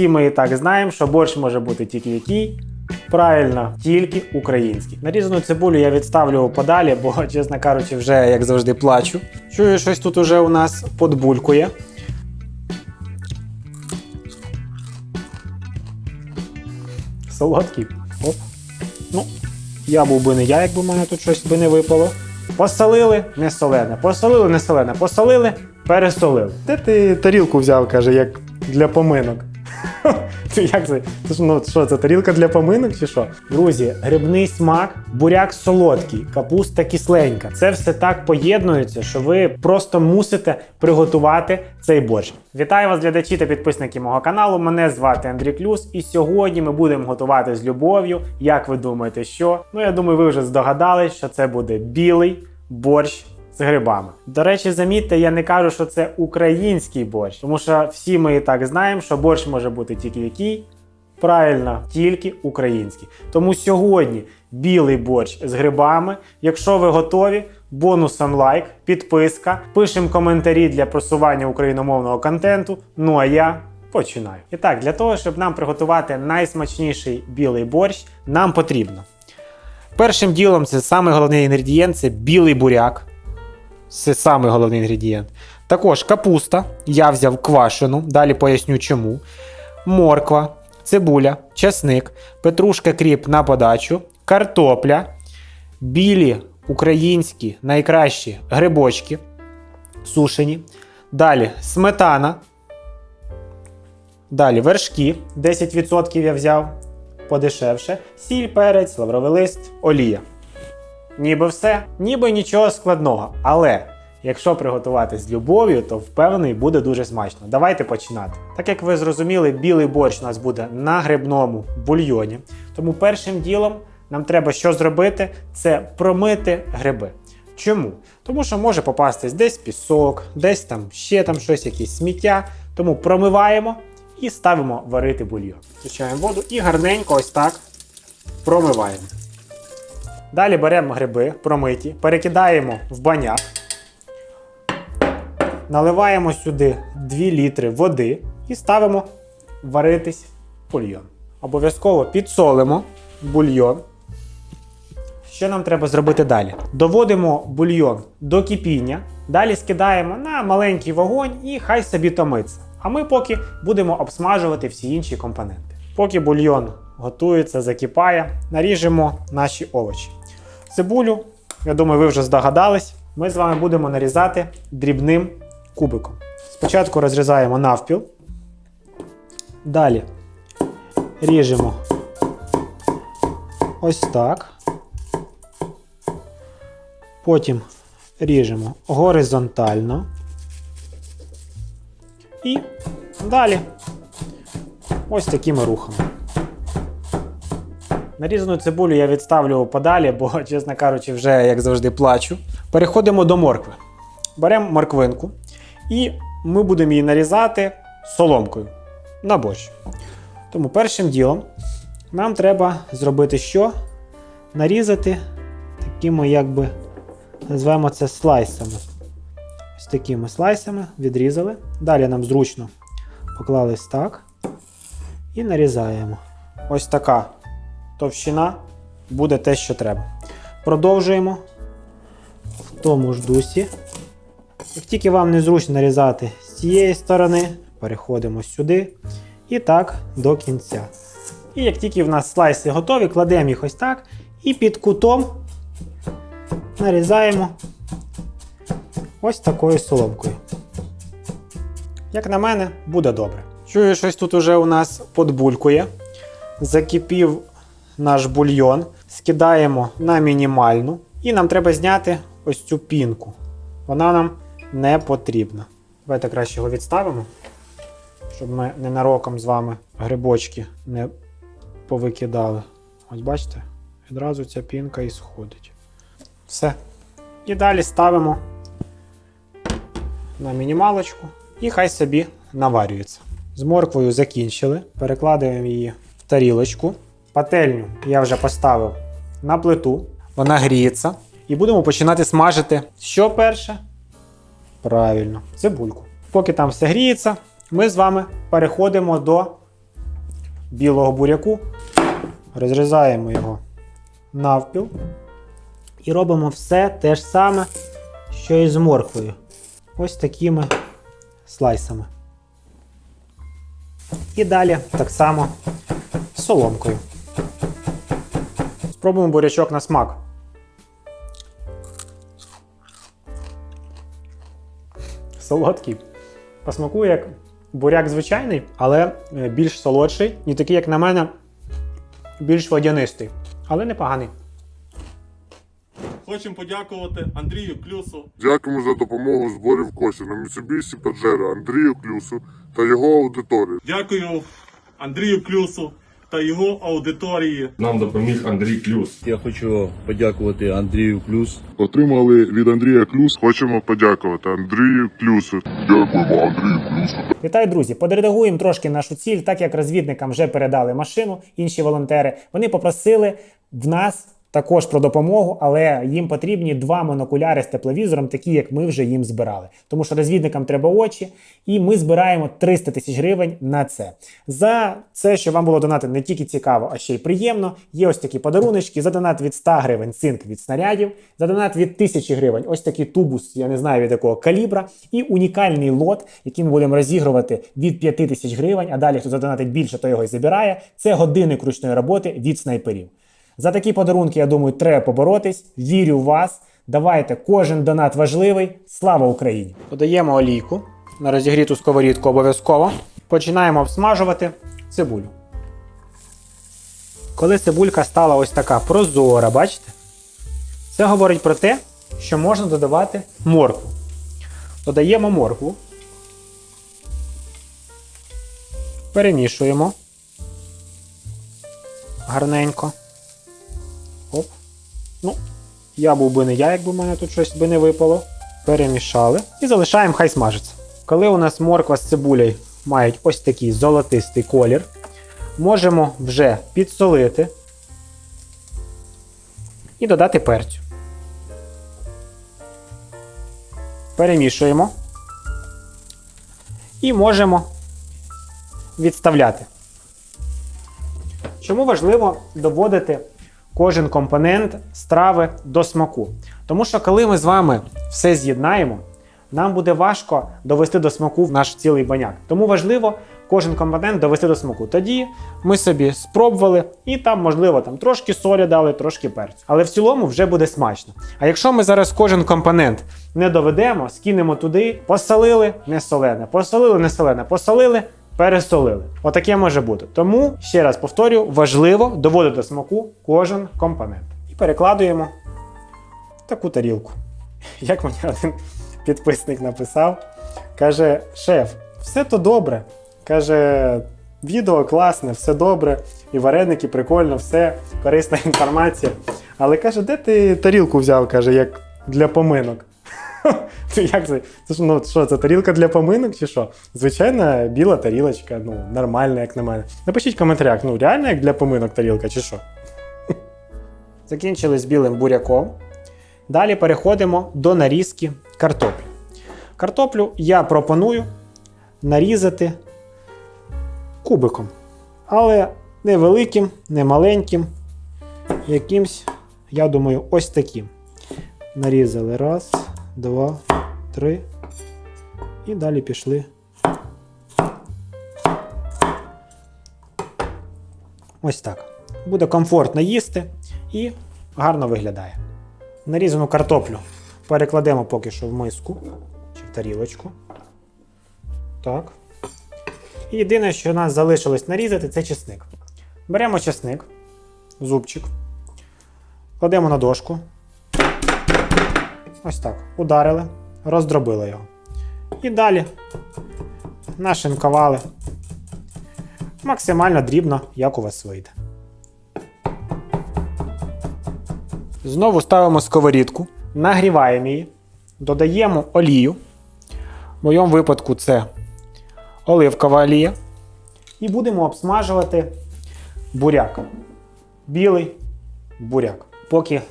всі ми і так знаємо, що борщ може бути тільки який. Правильно, тільки український. Нарізану цибулю я відставлю подалі, бо, чесно кажучи, вже як завжди плачу. Чую, щось тут уже у нас подбулькує. Солодкий. Оп. Ну, я був би не я, якби в мене тут щось би не випало. Посолили, не солене. Посолили, не солене. Посолили, пересолили. Де ти тарілку взяв, каже, як для поминок. Як це? Це ж, ну, що, це тарілка для поминок чи що? Друзі, грибний смак, буряк солодкий, капуста кисленька. Це все так поєднується, що ви просто мусите приготувати цей борщ. Вітаю вас, глядачі та підписники мого каналу. Мене звати Андрій Клюс, і сьогодні ми будемо готувати з любов'ю. Як ви думаєте, що? Ну я думаю, ви вже здогадались, що це буде білий борщ з грибами. До речі, замітьте, я не кажу, що це український борщ, тому що всі ми і так знаємо, що борщ може бути тільки який. Правильно, тільки український. Тому сьогодні білий борщ з грибами. Якщо ви готові, бонусом лайк, підписка, пишемо коментарі для просування україномовного контенту. Ну а я починаю. І так, для того, щоб нам приготувати найсмачніший білий борщ, нам потрібно. Першим ділом це головний інгредієнт це білий буряк. Це самий головний інгредієнт. Також капуста. Я взяв квашену, далі поясню чому. Морква, цибуля, часник, петрушка кріп на подачу, картопля, білі українські найкращі грибочки сушені. Далі сметана. Далі вершки 10% я взяв подешевше. Сіль, перець, лавровий лист, олія. Ніби все, ніби нічого складного. Але якщо приготувати з любов'ю, то впевнений буде дуже смачно. Давайте починати. Так як ви зрозуміли, білий борщ у нас буде на грибному бульйоні. Тому першим ділом нам треба що зробити? Це промити гриби. Чому? Тому що може попастись десь пісок, десь там ще там щось, якісь сміття. Тому промиваємо і ставимо варити бульйон. Включаємо воду і гарненько ось так промиваємо. Далі беремо гриби промиті, перекидаємо в баняк, наливаємо сюди 2 літри води і ставимо варитись бульйон. Обов'язково підсолимо бульйон. Що нам треба зробити далі? Доводимо бульйон до кипіння, далі скидаємо на маленький вогонь і хай собі томиться. А ми поки будемо обсмажувати всі інші компоненти. Поки бульйон готується, закипає, наріжемо наші овочі. Цибулю, я думаю, ви вже здогадались. Ми з вами будемо нарізати дрібним кубиком. Спочатку розрізаємо навпіл. Далі ріжемо ось так. Потім ріжемо горизонтально. І далі ось такими рухами. Нарізану цибулю я відставлю подалі, бо, чесно кажучи, вже, як завжди, плачу. Переходимо до моркви. Беремо морквинку і ми будемо її нарізати соломкою на борщ. Тому першим ділом нам треба зробити що? Нарізати такими, якби, називаємо це слайсами. Ось такими слайсами відрізали. Далі нам зручно поклали так і нарізаємо. Ось така товщина буде те, що треба. Продовжуємо в тому ж дусі. Як тільки вам незручно нарізати з цієї сторони, переходимо сюди і так до кінця. І як тільки в нас слайси готові, кладемо їх ось так і під кутом нарізаємо ось такою соломкою. Як на мене, буде добре. Чую, щось тут уже у нас подбулькує. Закипів наш бульйон, скидаємо на мінімальну, і нам треба зняти ось цю пінку. Вона нам не потрібна. Давайте краще його відставимо, щоб ми ненароком з вами грибочки не повикидали. Ось бачите, відразу ця пінка і сходить. Все. І далі ставимо на мінімалочку і хай собі наварюється. З морквою закінчили. Перекладаємо її в тарілочку. Пательню я вже поставив на плиту. Вона гріється. І будемо починати смажити. Що перше? Правильно, цибульку. Поки там все гріється, ми з вами переходимо до білого буряку, розрізаємо його навпіл і робимо все те ж саме, що і з морквою. Ось такими слайсами. І далі так само соломкою. Спробуємо бурячок на смак. Солодкий. Посмакує як буряк звичайний, але е, більш солодший. І такий, як на мене, більш водянистий. Але непоганий. Хочемо подякувати Андрію Клюсу, Дякуємо за допомогу в зборі в кошти на Mitsubishi Pajero Андрію Клюсу та його аудиторії. дякую Андрію Клюсу та його аудиторії. Нам допоміг Андрій Клюс. Я хочу подякувати Андрію Плюс. Отримали від Андрія Клюс. Хочемо подякувати Андрію Клюсу. Дякуємо Андрію Клюсу. Вітаю, друзі! Подредагуємо трошки нашу ціль, так як розвідникам вже передали машину, інші волонтери. Вони попросили в нас також про допомогу, але їм потрібні два монокуляри з тепловізором, такі як ми вже їм збирали. Тому що розвідникам треба очі, і ми збираємо 300 тисяч гривень на це. За це, що вам було донати не тільки цікаво, а ще й приємно. Є ось такі подаруночки. За донат від 100 гривень цинк від снарядів, за донат від 1000 гривень ось такий тубус, я не знаю від якого калібра, і унікальний лот, який ми будемо розігрувати від 5 тисяч гривень. А далі, хто задонатить більше, то його і забирає. Це годинник ручної роботи від снайперів. За такі подарунки, я думаю, треба поборотись. Вірю в вас. Давайте, кожен донат важливий. Слава Україні! Додаємо олійку на розігріту сковорідку обов'язково. Починаємо обсмажувати цибулю. Коли цибулька стала ось така прозора, бачите? Це говорить про те, що можна додавати моркву. Додаємо моркву. Перемішуємо. Гарненько. Ну, я був би не я, якби в мене тут щось би не випало. Перемішали і залишаємо, хай смажиться. Коли у нас морква з цибулею мають ось такий золотистий колір, можемо вже підсолити і додати перцю. Перемішуємо. І можемо відставляти. Чому важливо доводити кожен компонент страви до смаку? Тому що коли ми з вами все з'єднаємо, нам буде важко довести до смаку наш цілий баняк. Тому важливо кожен компонент довести до смаку. Тоді ми собі спробували, і там, можливо, там трошки солі дали, трошки перцю. Але в цілому вже буде смачно. А якщо ми зараз кожен компонент не доведемо, скинемо туди, посолили, не солене, посолили, не солене, посолили. Пересолили. Отаке може бути. Тому, ще раз повторю, важливо доводити смаку кожен компонент. І перекладуємо в таку тарілку. Як мені один підписник написав, каже: шеф, все то добре. Каже, відео класне, все добре, і вареники прикольно, все, корисна інформація. Але каже, де ти тарілку взяв? каже, як для поминок. Як це? Це ж, ну, що, це тарілка для поминок чи що? Звичайна біла тарілочка, ну, нормальна, як на мене. Напишіть в коментарях, ну реально як для поминок тарілка чи що? Закінчили з білим буряком. Далі переходимо до нарізки картоплі. Картоплю я пропоную нарізати кубиком. Але не великим, не маленьким. Якимсь, я думаю, ось таким. Нарізали раз, два, три. І далі пішли. Ось так. Буде комфортно їсти і гарно виглядає. Нарізану картоплю перекладемо поки що в миску чи в тарілочку. Так. І єдине, що у нас залишилось нарізати, це чесник. Беремо чесник, зубчик, кладемо на дошку. Ось так. Ударили, роздробили його. І далі нашинкували максимально дрібно, як у вас вийде. Знову ставимо сковорідку, нагріваємо її, додаємо олію. В моєму випадку це оливкова олія. І будемо обсмажувати буряк. Білий буряк. Поки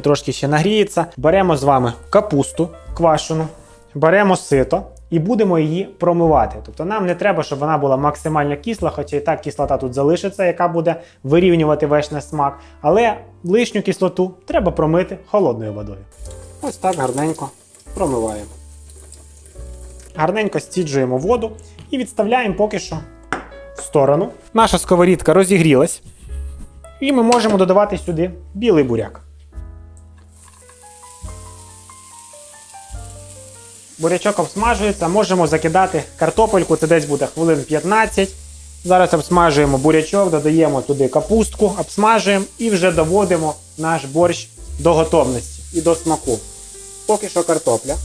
трошки ще нагріється, беремо з вами капусту квашену, беремо сито, і будемо її промивати. Тобто нам не треба, щоб вона була максимально кисла, хоча і так кислота тут залишиться, яка буде вирівнювати весь наш смак. Але лишню кислоту треба промити холодною водою. Ось так гарненько промиваємо. Гарненько стіджуємо воду і відставляємо поки що в сторону. Наша сковорідка розігрілась. І ми можемо додавати сюди білий буряк. Бурячок обсмажується, можемо закидати картопельку, це десь буде хвилин 15. Зараз обсмажуємо бурячок, додаємо туди капустку, обсмажуємо і вже доводимо наш борщ до готовності і до смаку. Поки що картопля.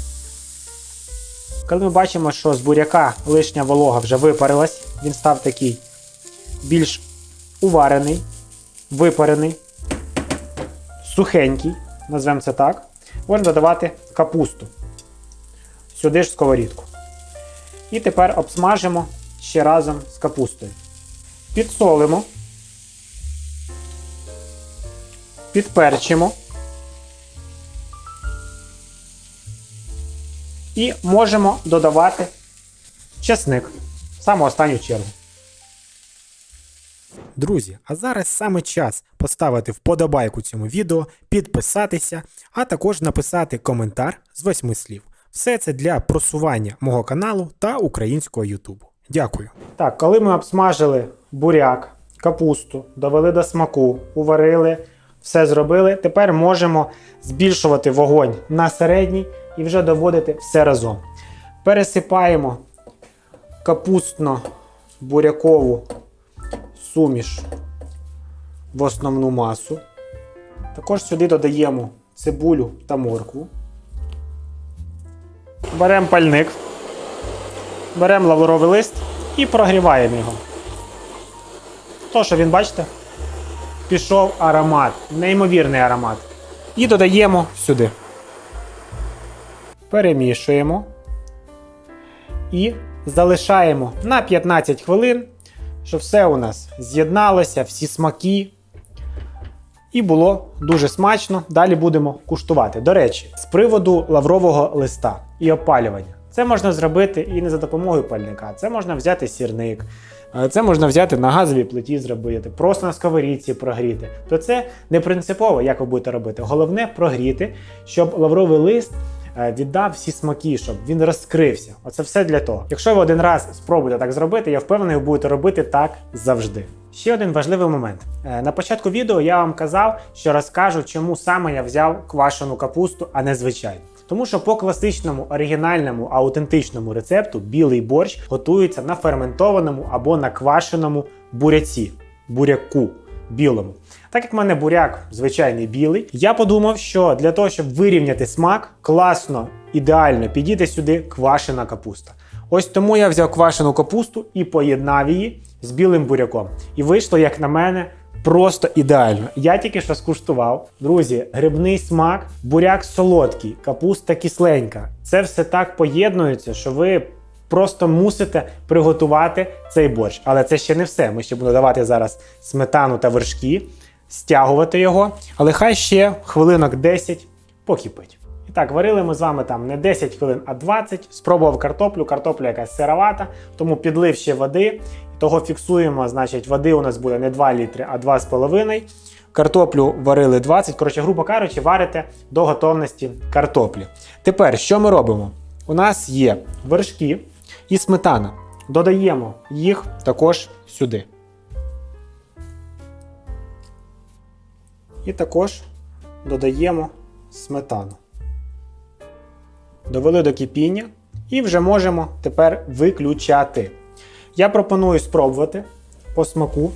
Коли ми бачимо, що з буряка лишня волога вже випарилась, він став такий більш уварений, випарений, сухенький, назвемо це так, можна додавати капусту. Сюди ж сковорідку. І тепер обсмажимо ще разом з капустою. Підсолимо, підперчимо. І можемо додавати чесник в саму останню чергу. Друзі, а зараз саме час поставити вподобайку цьому відео, підписатися, а також написати коментар з восьми слів. Все це для просування мого каналу та українського Ютубу. Дякую. Так, коли ми обсмажили буряк, капусту, довели до смаку, уварили, все зробили, тепер можемо збільшувати вогонь на середній і вже доводити все разом. Пересипаємо капустно-бурякову суміш в основну масу. Також сюди додаємо цибулю та моркву. Беремо пальник, беремо лавровий лист і прогріваємо його. То, що він, бачите, пішов аромат, неймовірний аромат. І додаємо сюди. Перемішуємо. І залишаємо на 15 хвилин, щоб все у нас з'єдналося, всі смаки. І було дуже смачно. Далі будемо куштувати. До речі, з приводу лаврового листа і опалювання. Це можна зробити і не за допомогою пальника. Це можна взяти сірник, е, це можна взяти на газовій плиті зробити, просто на сковорідці прогріти. То це не принципово, як ви будете робити. Головне прогріти, щоб лавровий лист віддав всі смаки, щоб він розкрився. Оце все для того. Якщо ви один раз спробуєте так зробити, я впевнений, ви будете робити так завжди. Ще один важливий момент. Е, На початку відео я вам казав, що розкажу, чому саме я взяв квашену капусту, а не звичайну. Тому що по класичному, оригінальному, аутентичному рецепту білий борщ готується на ферментованому або на квашеному буряці, буряку білому. Так як в мене буряк звичайний білий, я подумав, що для того, щоб вирівняти смак, класно, ідеально підійде сюди квашена капуста. Ось тому я взяв квашену капусту і поєднав її з білим буряком. І вийшло, як на мене, просто ідеально. Я тільки що скуштував. Друзі, грибний смак, буряк солодкий, капуста кисленька. Це все так поєднується, що ви просто мусите приготувати цей борщ. Але це ще не все. Ми ще будемо давати зараз сметану та вершки, стягувати його. Але хай ще хвилинок 10 покипить. І так, варили ми з вами там не 10 хвилин, а 20. Спробував картоплю, картопля якась сировата, тому підлив ще води. Того фіксуємо, значить, води у нас буде не 2 літри, а 2,5. Картоплю варили 20. Коротше, грубо кажучи, варите до готовності картоплі. Тепер, що ми робимо? У нас є вершки і сметана. Додаємо їх також сюди. І також додаємо сметану. Довели до кипіння і вже можемо тепер виключати. Я пропоную спробувати по смаку.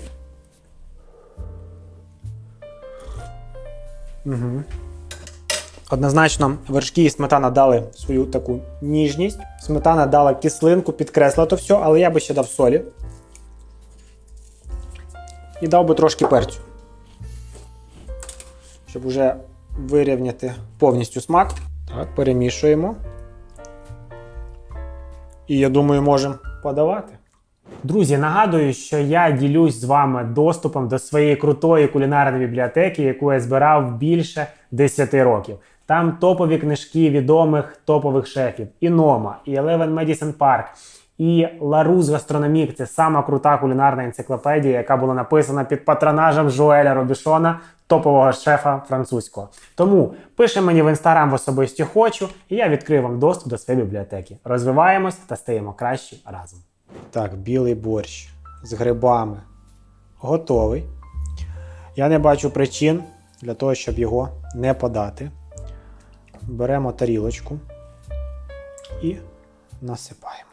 Угу. Однозначно, вершки і сметана дали свою таку ніжність. Сметана дала кислинку, підкресла то все, але я би ще дав солі. І дав би трошки перцю. Щоб уже вирівняти повністю смак. Так, перемішуємо. І я думаю, можемо подавати. Друзі, нагадую, що я ділюсь з вами доступом до своєї крутої кулінарної бібліотеки, яку я збирав більше 10 років. Там топові книжки відомих топових шефів. І Нома, і Eleven Medicine Park, і Ларус Гастрономік це сама крута кулінарна енциклопедія, яка була написана під патронажем Жуеля Робішона, топового шефа французького. Тому пише мені в інстаграм в особисті хочу, і я відкрию вам доступ до своєї бібліотеки. Розвиваємось та стаємо кращі разом. Так, білий борщ з грибами готовий. Я не бачу причин для того, щоб його не подати. Беремо тарілочку і насипаємо.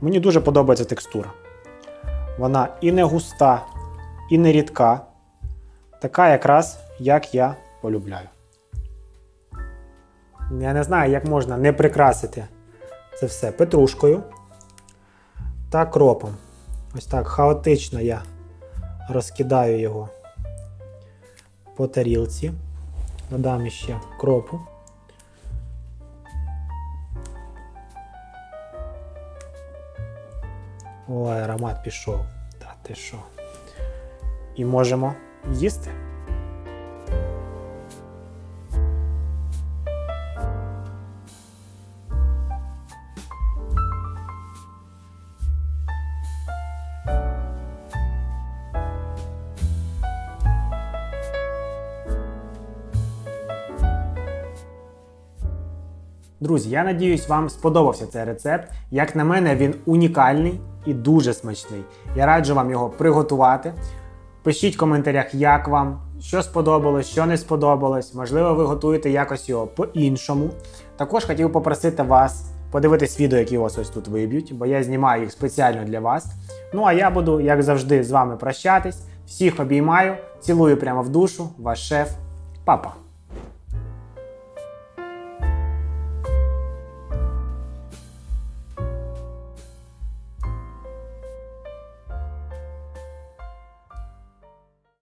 Мені дуже подобається текстура. Вона і не густа, і не рідка. Така якраз, як я полюбляю. Я не знаю, як можна не прикрасити це все петрушкою та кропом. Ось так хаотично я розкидаю його по тарілці. Додам ще кропу. Ой, аромат пішов. Та ти що? І можемо їсти. Друзі, я надіюсь, вам сподобався цей рецепт. Як на мене, він унікальний і дуже смачний. Я раджу вам його приготувати. Пишіть в коментарях, як вам, що сподобалось, що не сподобалось. Можливо, ви готуєте якось його по-іншому. Також хотів попросити вас подивитись відео, які у вас ось тут виб'ють, бо я знімаю їх спеціально для вас. Ну а я буду, як завжди, з вами прощатись. Всіх обіймаю, цілую прямо в душу, ваш шеф, папа.